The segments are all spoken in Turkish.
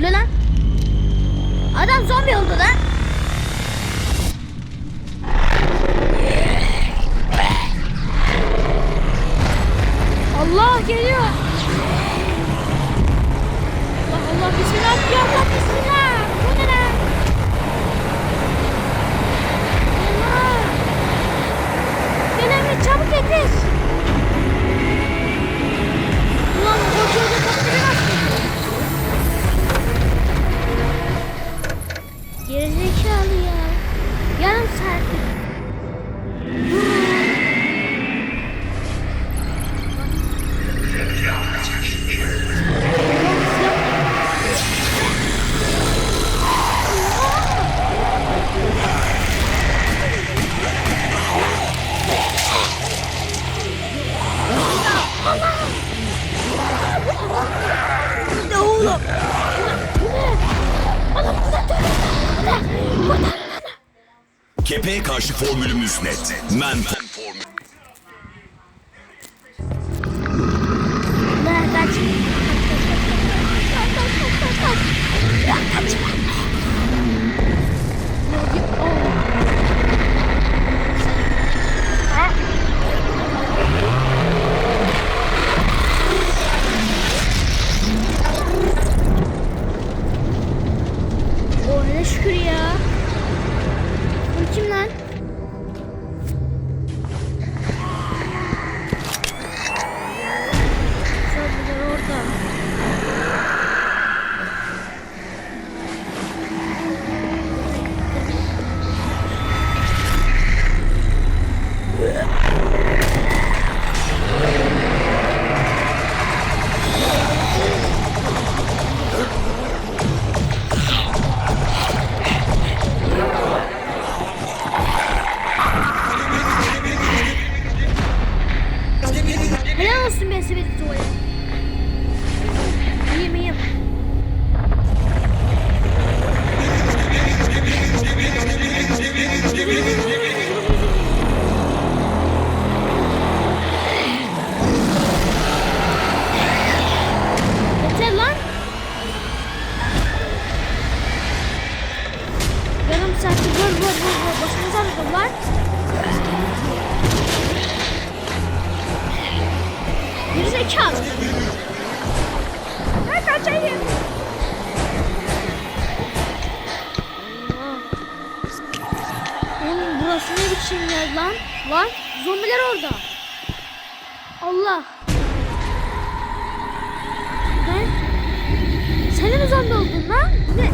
Bu ne lan? Adam zombi oldu lan. Kepeğe karşı formülümüz net. Men lan? Zombiler orada. Allah. Ne? Sen mi zombi oldun lan? Ne?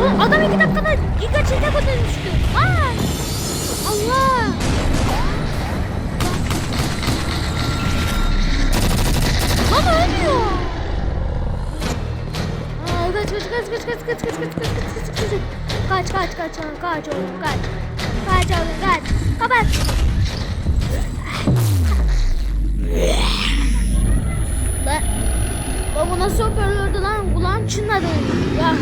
Oğlum adam iki dakikada giga çete dönüştü. Ay. Allah. Lan ölüyor. Aa, kaç kaç kaç kaç kaç kaç kaç kaç kaç kaç kaç kaç kaç kaç kaç oğlum kaç oğlum kaç kaç oğlum kaç kapat Lan Lan bu nasıl hoparlördü lan? Kulağım çınladı ya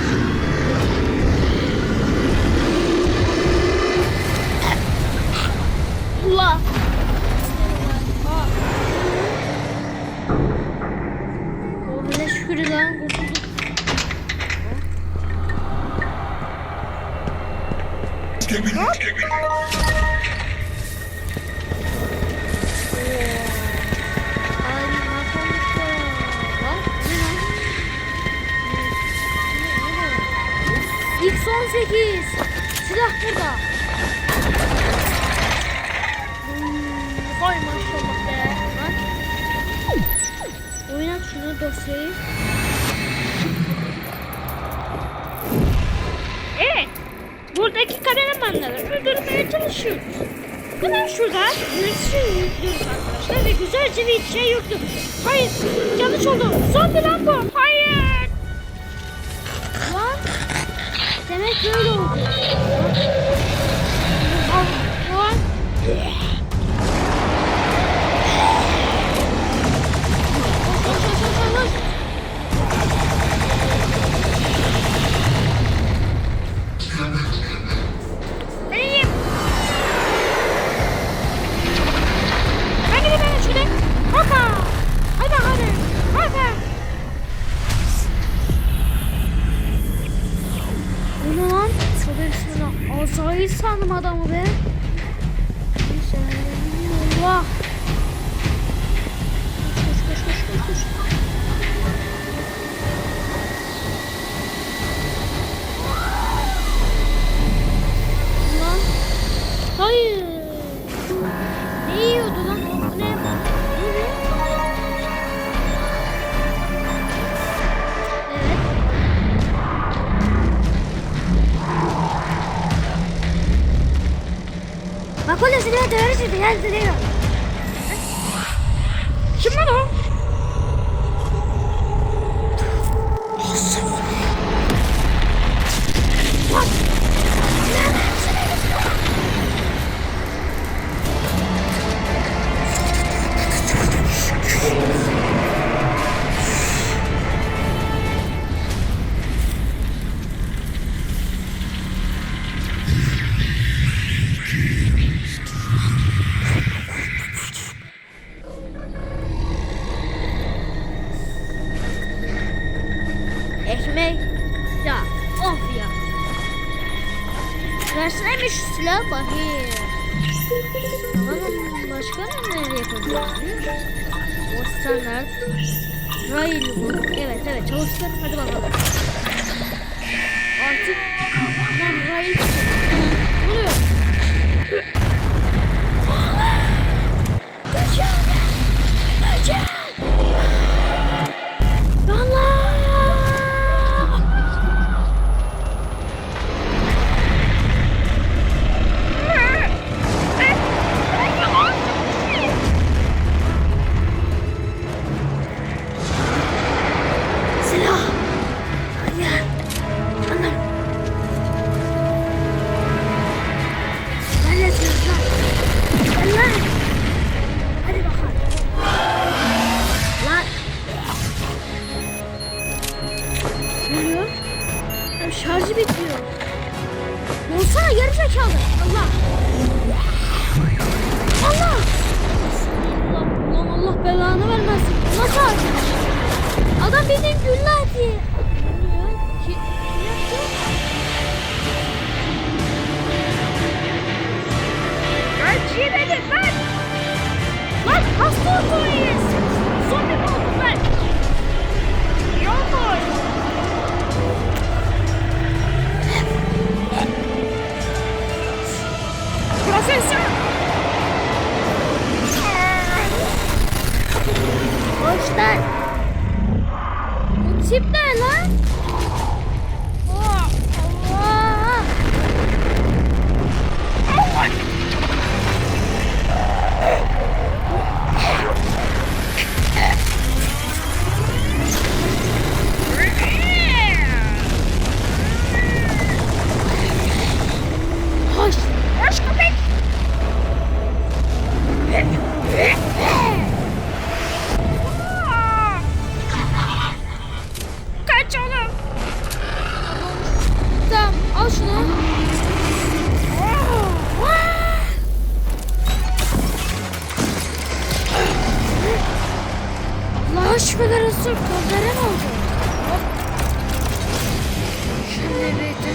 X18 Silah burada. Hmm, Vay maşallah be. Lan. Oynat şunu dosyayı. Evet. Buradaki kameramanları öldürmeye çalışıyoruz. Hemen şurada yönetici yüklüyoruz arkadaşlar ve güzelce bir şey yüklü. Hayır, yanlış oldu. Zombi lan bu. Hayır. Demek böyle. Sandım adamı be. Bak öyle silah döveri çıktı. Gel silah. Kim lan o? Ekmek. Ya of ya. Versene mi şu silah bakayım. Bakalım başka ne nereye yapabiliriz? O standart. Rail bu. Evet evet çalıştır. Hadi bakalım. Artık ben rail Ne oluyor? Kaçın! Kaçın! Benim yaptı? Lan çiğnedim ben. Lan hasta oturuyuz.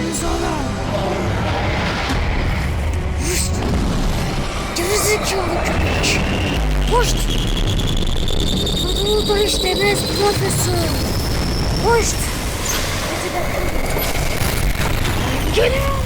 Гарнизона! Gerizekalı köpek! Koşt! Anadolu Barış Demez Plakası! Koşt! Geliyor!